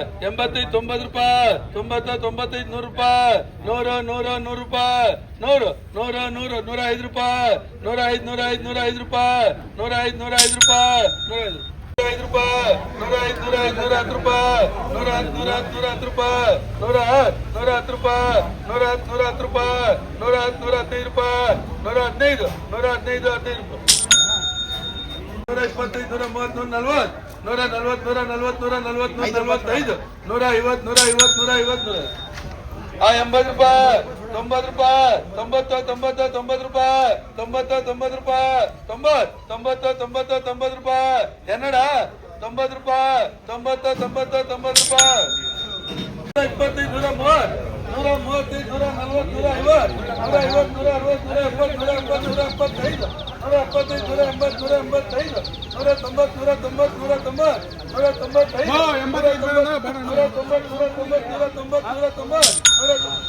ಎಂಬತ್ತೈದು, ತೊಂಬತ್ತು ರೂಪಾಯಿ. ತೊಂಬತ್ತ, ತೊಂಬತ್ತೈದು, ನೂರು ರೂಪಾಯಿ. ನೂರು, ನೂರ, ನೂರು ರೂಪಾಯಿ. ನೂರು ನೂರು ನೂರು ನೂರ ಐದು ರೂಪಾಯಿ. ನೂರ ಐದು ನೂರ ಐದು ನೂರ ಐದು ರೂಪಾಯಿ. ನೂರ ಐದು ನೂರ ಐದು ರೂಪಾಯಿ. ನೂರ ಐದು ರೂಪಾಯಿ. ನೂರ ಐದು ನೂರ ಐದು ಹತ್ತು ರೂಪಾಯಿ. ನೂರ ಹತ್ತು ನೂರ ನೂರ ಹತ್ತು ರೂಪಾಯಿ. ನೂರ ನೂರ ಹತ್ತು ರೂಪಾಯಿ. ನೂರ ಹತ್ತು ನೂರ ಹತ್ತು ರೂಪಾಯಿ. ನೂರ ನೂರ ಹದಿನೈದು ರೂಪಾಯಿ ನೂರ ಹದಿನೈದು ನೂರ ಹದಿನೈದು ಹದಿನೈದು ರೂಪಾಯಿ. ನೂರ ಇಪ್ಪತ್ತೈದು ನೂರ ಮೂವತ್ತು ನೂರ ನಲ್ವತ್ತು ನೂರ ನಲ್ವತ್ತು ನೂರ ನಲ್ವತ್ತು ನೂರ ನಲ್ವತ್ತು. ನೂರ ನಲ್ವತ್ತೈದು. ನೂರ ಐವತ್ತು ನೂರ ಐವತ್ತು ನೂರ ಐವತ್ತು ನೂರ ಆ ಎಂಬತ್ತು ರೂಪಾಯಿ. ತೊಂಬತ್ತು ರೂಪಾಯಿ. ತೊಂಬತ್ತು ತೊಂಬತ್ತು ತೊಂಬತ್ತು ರೂಪಾಯಿ. ತೊಂಬತ್ತು ತೊಂಬತ್ತು ರೂಪಾಯಿ. ತೊಂಬತ್ತು ತೊಂಬತ್ತು ತೊಂಬತ್ತು ತೊಂಬತ್ತು ರೂಪಾಯಿ. ಕನ್ನಡ ತೊಂಬತ್ತು ರೂಪಾಯಿ. ತೊಂಬತ್ತು ತೊಂಬತ್ತು ತೊಂಬತ್ತು ರೂಪಾಯಿ. ನೂರ ಇಪ್ಪತ್ತೈದು ನೂರ ಮೂವತ್ತು. ನೂರ ಮೂವತ್ತೈದು ನೂರ ನಲ್ವತ್ತು ನೂರ ಐವತ್ತು. ನೂರ ಐವತ್ತು ನೂರ ಅರವತ್ತು ನೂರ ಎಪ್ಪತ್ತು ನೂರ ಎಪ್ಪತ್ತು ನೂರ ಎಪ್ಪತ್ತೈದು. અંબત થોડે અંબત થોડે અંબત થઈ ગયો. થોડે તંબત થોડે તંબત થોડે તંબત. થોડે તંબત થઈ ગયો. અંબત થોડે તંબત થોડે તંબત થોડે તંબત થોડે તંબત થોડે તંબત